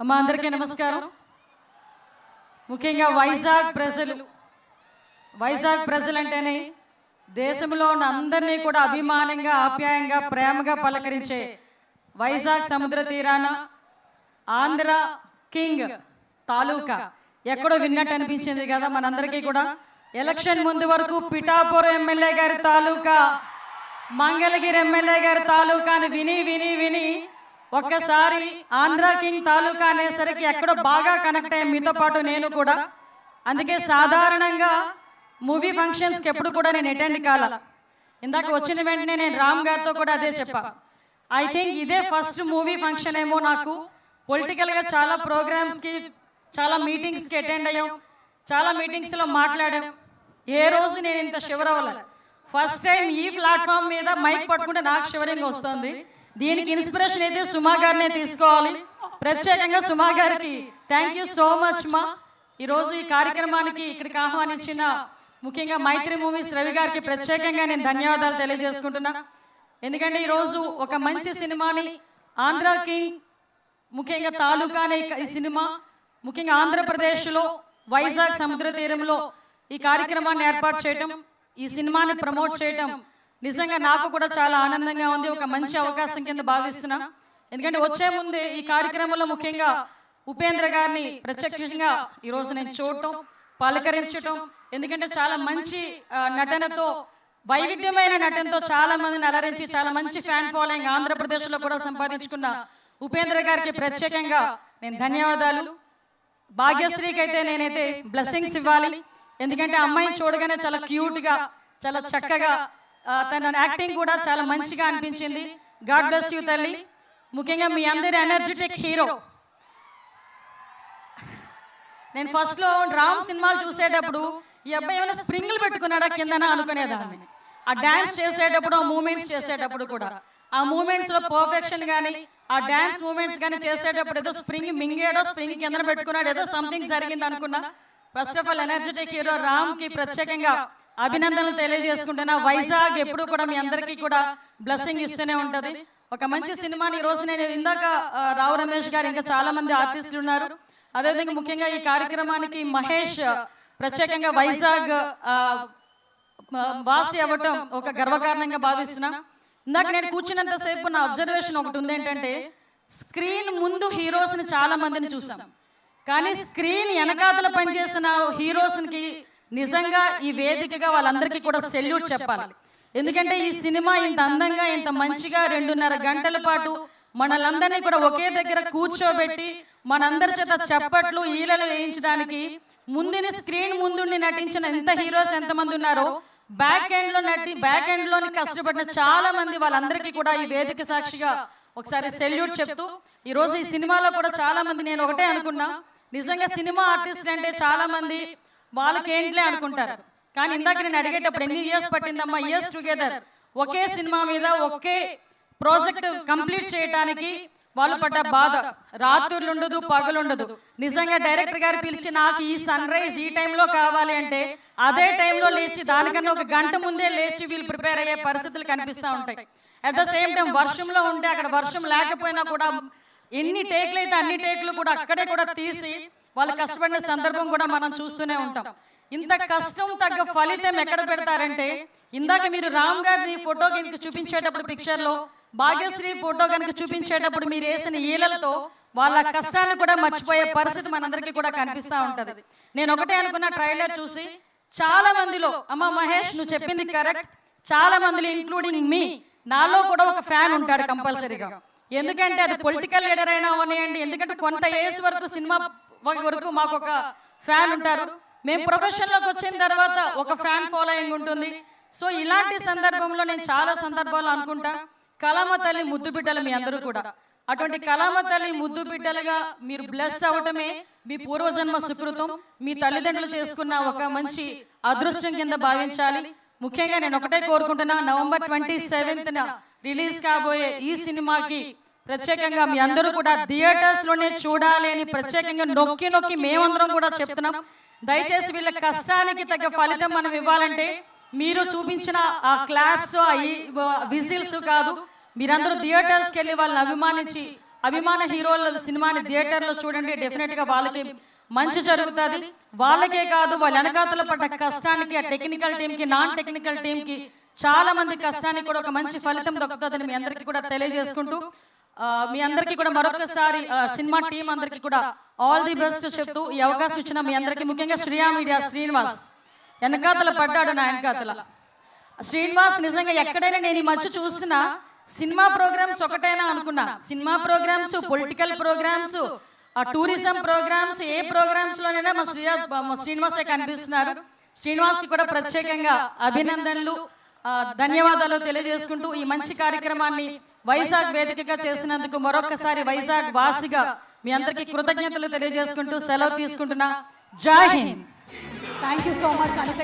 అమ్మ అందరికీ నమస్కారం. ముఖ్యంగా వైజాగ్ ప్రజలు. వైజాగ్ ప్రజలు అంటేనే దేశంలో ఉన్న అందరినీ కూడా అభిమానంగా ఆప్యాయంగా ప్రేమగా పలకరించే వైజాగ్ సముద్ర తీరాన ఆంధ్ర కింగ్ తాలూకా. ఎక్కడో విన్నట్టు అనిపించింది కదా మనందరికీ కూడా. ఎలక్షన్ ముందు వరకు పిఠాపురం ఎమ్మెల్యే గారి తాలూకా మంగళగిరి ఎమ్మెల్యే గారి తాలూకా అని విని విని విని ఒక్కసారి ఆంధ్ర కింగ్ తాలూకా అనేసరికి ఎక్కడో బాగా కనెక్ట్ అయ్యాం మీతో పాటు నేను కూడా. అందుకే సాధారణంగా మూవీ ఫంక్షన్స్కి ఎప్పుడు కూడా నేను అటెండ్ కాల. ఇందాక వచ్చిన వెంటనే నేను రామ్ గారితో కూడా అదే చెప్పా. ఐ థింక్ ఇదే ఫస్ట్ మూవీ ఫంక్షన్ ఏమో నాకు. పొలిటికల్గా చాలా ప్రోగ్రామ్స్కి చాలా మీటింగ్స్కి అటెండ్ అయ్యాం. చాలా మీటింగ్స్లో మాట్లాడాం. ఏ రోజు నేను ఇంత షివర్ అవ్వలే ఫస్ట్ టైం ఈ ప్లాట్ఫామ్ మీద మైక్ పట్టుకుంటే నాకు షివరింగ్ వస్తుంది. దీనికి ఇన్స్పిరేషన్ అయితే సుమా గారినే తీసుకోవాలి. ప్రత్యేకంగా సుమా గారికి థ్యాంక్ యూ సో మచ్ మా. ఈరోజు ఈ కార్యక్రమానికి ఇక్కడికి ఆహ్వానించిన ముఖ్యంగా మైత్రి మూవీస్ రవి గారికి ప్రత్యేకంగా నేను ధన్యవాదాలు తెలియజేసుకుంటున్నా. ఎందుకంటే ఈరోజు ఒక మంచి సినిమాని ఆంధ్ర కింగ్ ముఖ్యంగా తాలూకా అనే ఈ సినిమా ముఖ్యంగా ఆంధ్రప్రదేశ్లో వైజాగ్ సముద్ర తీరంలో ఈ కార్యక్రమాన్ని ఏర్పాటు చేయటం ఈ సినిమాని ప్రమోట్ చేయటం నిజంగా నాకు కూడా చాలా ఆనందంగా ఉంది ఒక మంచి అవకాశం కింద భావిస్తున్నా. ఎందుకంటే వచ్చే ముందే ఈ కార్యక్రమంలో ముఖ్యంగా ఉపేంద్ర గారిని ప్రత్యక్షంగా ఈరోజు నేను చూడటం పలకరించటం ఎందుకంటే చాలా మంచి నటనతో వైవిధ్యమైన నటనతో చాలా మందిని అలరించి చాలా మంచి ఫ్యాన్ ఫాలోయింగ్ ఆంధ్రప్రదేశ్లో కూడా సంపాదించుకున్న ఉపేంద్ర గారికి ప్రత్యేకంగా నేను ధన్యవాదాలు. భాగ్యశ్రీకి అయితే నేనైతే బ్లెస్సింగ్స్ ఇవ్వాలి. ఎందుకంటే అమ్మాయిని చూడగానే చాలా క్యూట్గా చాలా చక్కగా తన యాక్టింగ్ కూడా చాలా మంచిగా అనిపించింది. గాడ్ బ్లెస్ యూ తల్లి. ముఖ్యంగా మీ అందరి ఎనర్జెటిక్ హీరో నేను ఫస్ట్లో రామ్ సినిమాలు చూసేటప్పుడు ఈ అబ్బాయి ఏమైనా స్ప్రింగ్లు పెట్టుకున్నాడా కిందన అనుకునేదాన్ని. ఆ డ్యాన్స్ చేసేటప్పుడు ఆ మూమెంట్స్ చేసేటప్పుడు కూడా. ఆ మూమెంట్స్లో పర్ఫెక్షన్ కానీ ఆ డ్యాన్స్ మూమెంట్స్ కానీ చేసేటప్పుడు ఏదో స్ప్రింగ్ మింగేడో స్ప్రింగ్ కింద పెట్టుకున్నాడు ఏదో సంథింగ్ జరిగింది అనుకున్నా. First of all energetic hero రామ్కి ప్రత్యేకంగా అభినందనలు తెలియజేసుకుంటున్నా వైజాగ్ ఎప్పుడు కూడా మీ అందరికీ కూడా బ్లెస్సింగ్ ఇస్తూనే ఉంటది. ఒక మంచి సినిమాని ఈ రోజు నేను ఇందాక రావు రమేష్ గారు ఇంకా చాలా మంది ఆర్టిస్టులు ఉన్నారు. అదేవిధంగా ముఖ్యంగా ఈ కార్యక్రమానికి మహేష్ ప్రత్యేకంగా వైజాగ్ వాసి అవ్వటం ఒక గర్వకారణంగా భావిస్తున్నా. ఇందాక నేను కూర్చున్నంత సేపు నా అబ్జర్వేషన్ ఒకటి ఉంది ఏంటంటే స్క్రీన్ ముందు హీరోస్ని చాలా మందిని చూసాం. కానీ స్క్రీన్ వెనకాతల పనిచేసిన హీరోస్కి నిజంగా ఈ వేదికగా వాళ్ళందరికీ కూడా సెల్యూట్ చెప్పాలి. ఎందుకంటే ఈ సినిమా ఇంత అందంగా ఇంత మంచిగా రెండున్నర గంటల పాటు మనలందరినీ కూడా ఒకే దగ్గర కూర్చోబెట్టి మనందరి చేత చప్పట్లు ఈలలు వేయించడానికి ముందుని స్క్రీన్ ముందుండి నటించిన ఎంత హీరోస్ ఎంతమంది ఉన్నారో బ్యాక్ ఎండ్లో నటి బ్యాక్ ఎండ్లోని కష్టపడిన చాలా మంది వాళ్ళందరికీ కూడా ఈ వేదిక సాక్షిగా ఒకసారి సెల్యూట్ చెప్తూ ఈ రోజు ఈ సినిమాలో కూడా చాలా మంది నేను ఒకటే అనుకున్నా నిజంగా సినిమా ఆర్టిస్ట్ అంటే చాలా మంది వాళ్ళకి ఏంట్లే అనుకుంటారు. కానీ ఇందాక నేను అడిగేటప్పుడు ఎన్ని ఇయర్స్ పట్టిందమ్మా? ఇయర్స్ టుగెదర్ ఒకే సినిమా మీద ఒకే ప్రాజెక్ట్ కంప్లీట్ చేయడానికి వాళ్ళు పడ్డ బాధ. రాత్రులు ఉండదు పగలుండదు. నిజంగా డైరెక్టర్ గారు పిలిచి నాకు ఈ సన్ రైజ్ ఈ టైంలో కావాలి అంటే అదే టైంలో లేచి దానికన్నా ఒక గంట ముందే లేచి వీళ్ళు ప్రిపేర్ అయ్యే పరిస్థితులు కనిపిస్తూ ఉంటాయి. అట్ ద సేమ్ టైం వర్షంలో ఉంటే అక్కడ వర్షం లేకపోయినా కూడా ఎన్ని టేకులు అయితే అన్ని టేకులు కూడా అక్కడే కూడా తీసి వాళ్ళు కష్టపడిన సందర్భం కూడా మనం చూస్తూనే ఉంటాం. ఇంత కష్టం తగ్గ ఫలితం ఎక్కడ పెడతారంటే ఇందాక మీరు రామ్ గారిని ఫోటో కనుక చూపించేటప్పుడు పిక్చర్లో భాగ్యశ్రీ ఫోటో కనుక చూపించేటప్పుడు మీరు వేసిన ఈలలతో వాళ్ళ కష్టాన్ని కూడా మర్చిపోయే పరిస్థితి మనందరికీ కూడా కనిపిస్తూ ఉంటది. నేను ఒకటే అనుకున్న ట్రైలర్ చూసి చాలా మందిలో అమ్మ మహేష్ నువ్వు చెప్పింది కరెక్ట్ చాలా మందిలో ఇంక్లూడింగ్ మీ నాలో కూడా ఒక ఫ్యాన్ ఉంటాడు కంపల్సరీగా ఎందుకంటే అది పొలిటికల్ లీడర్ అయినా అవనియండి. ఎందుకంటే కొంత ఏజ్ వరకు సినిమా వరకు మాకు ఒక ఫ్యాన్ ఉంటారు. మేము ప్రొఫెషన్లోకి వచ్చిన తర్వాత ఒక ఫ్యాన్ ఫాలోయింగ్ ఉంటుంది. సో ఇలాంటి సందర్భంలో నేను చాలా సందర్భాలు అనుకుంటా. కలామ తల్లి ముద్దు బిడ్డలు మీ అందరూ కూడా. అటువంటి కలామ తల్లి ముద్దు బిడ్డలుగా మీరు బ్లెస్ అవటమే మీ పూర్వజన్మ సుకృతం. మీ తల్లిదండ్రులు చేసుకున్న ఒక మంచి అదృష్టం కింద భావించాలి. ముఖ్యంగా నేను ఒకటే కోరుకుంటున్నా నవంబర్ ట్వంటీ సెవెంత్న రిలీజ్ కాబోయే ఈ సినిమాకి ప్రత్యేకంగా మీ అందరూ కూడా థియేటర్స్లోనే చూడాలి అని ప్రత్యేకంగా నొక్కి నొక్కి మేమందరం కూడా చెప్తున్నాం. దయచేసి వీళ్ళ కష్టానికి తగ్గ ఫలితం మనం ఇవ్వాలంటే మీరు చూపించిన ఆ క్లాప్స్ విజిల్స్ కాదు మీరందరూ థియేటర్స్కి వెళ్ళి వాళ్ళని అభిమానించి అభిమాన హీరోల సినిమాని థియేటర్లో చూడండి. డెఫినెట్గా వాళ్ళకి మంచి జరుగుతుంది. వాళ్ళకే కాదు వాళ్ళ వెనకాతల పడ్డ కష్టానికి ఆ టెక్నికల్ టీంకి నాన్ టెక్నికల్ టీంకి చాలా మంది కష్టానికి కూడా ఒక మంచి ఫలితం దొరుకుతుందని మీ అందరికీ కూడా తెలియజేసుకుంటూ మీ అందరికీ కూడా మరొకసారి సినిమా టీం అందరికీ కూడా ఆల్ ది బెస్ట్ చెప్తూ ఈ అవకాశం ఇచ్చిన మీ అందరికీ ముఖ్యంగా శ్రీయా మీడియా శ్రీనివాస్. వెనకాతల పడ్డాడు నా వెనకాతల శ్రీనివాస్ నిజంగా ఎక్కడైనా నేను ఈ మధ్య చూస్తున్నా సినిమా ప్రోగ్రామ్స్ ఒకటైనా అనుకున్నా. Cinema programs political programs tourism programs ఏ ప్రోగ్రామ్స్ లోనైనా మా శ్రీయా మా శ్రీనివాసే కనిపిస్తున్నారు. శ్రీనివాస్కి కూడా ప్రత్యేకంగా అభినందనలు ధన్యవాదాలు తెలియజేసుకుంటూ ఈ మంచి కార్యక్రమాన్ని వైజాగ్ వేదికగా చేసినందుకు మరొకసారి వైజాగ్ వాసిగా మీ అందరికీ కృతజ్ఞతలు తెలియజేసుకుంటూ సెలవు తీసుకుంటున్నా. జై Hind. Thank you so much Anitha